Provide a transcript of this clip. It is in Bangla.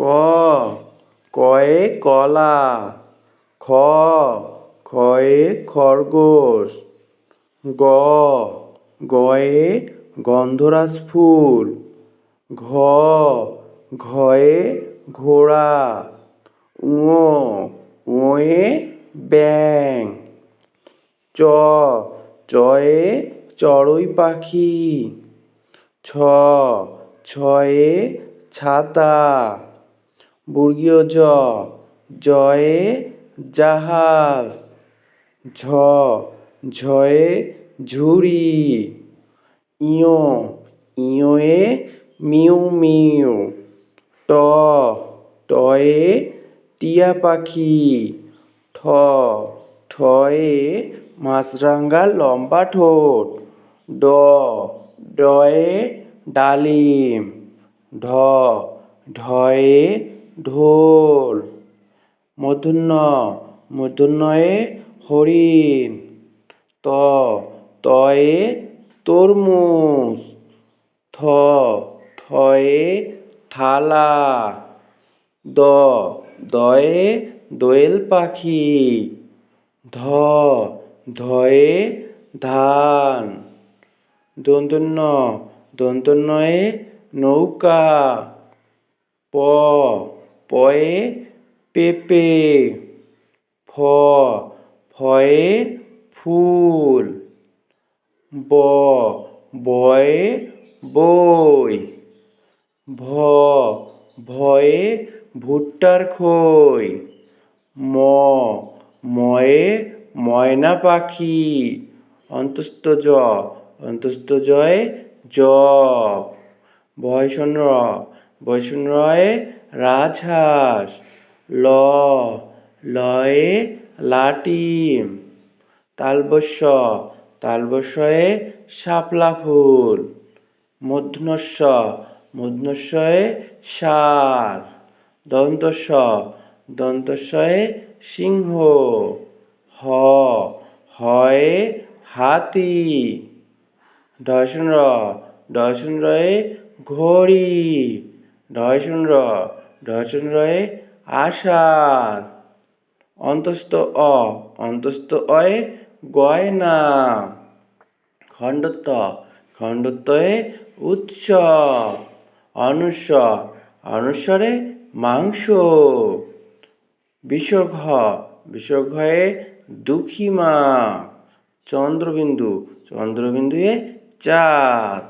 ক, কয়ে কলা, খ, খয়ে খরগোশ, গ, গয়ে গন্ধরাজ ফুল ঘ, ঘয়ে ঘোড়া, ঙ, ঙয়ে ব্যাঙ, চ, চয়ে চড়ুই পাখি, ছ, ছয়ে ছাতা। বর্গীয় জ, জয়ে জাহাজ, ঝ, ঝয়ে ঝুড়ি, ইয়, ইয়োয়ে মিউ মিউ, ট, টয়ে টিয়া পাখি, ঠ, ঠয়ে মাছরাঙা লম্বা ঠোঁট, ড, ডয়ে ডালিম, ঢ, ঢয়ে ঢোল মূর্ধন্য মূর্ধন্যয়ে হরিণ, ত, তয়ে তরমুজ, থ, থয়ে থালা, দ, দয়ে দোয়েল পাখি, ধ, ধয়ে ধান দন্তন্য দন্তন্যয়ে নৌকা, প পয়ে পেঁপে, ফ, ফয়ে ফুল, ব, বয়ে বই, ভ, ভয়ে ভুট্টার খই, ম, ময়ে ময়না পাখি, অন্তস্থ জ, অন্তস্থ জয়ে জ বয়শূন্য র বয়শূন্য রয়ে রাজহাঁস, ল, লয়ে লাটিম, তালবস্য, তালবস্যয়ে শাপলা ফুল মূর্ধন্যস্য মূর্ধন্যস্যয়ে ষাঁড় দন্তস্য, দন্তস্যয়ে সিংহ, হ, হয়ে হাতি ঢয়শূন্য র রয়ে ঘড়ি ঢয়শূন্য র ঢয়শূন্য রয়ে আষাঢ় অন্তস্থ অ, অন্তস্থ অয়ে গয়না। খণ্ডত্ব, খণ্ডত্বয়ে উৎসব অনুস্বর অনুস্বরে মাংস। বিসর্গ বিসর্গয়ে দুঃখী মা চন্দ্রবিন্দু, চন্দ্রবিন্দুয়ে চাঁদ।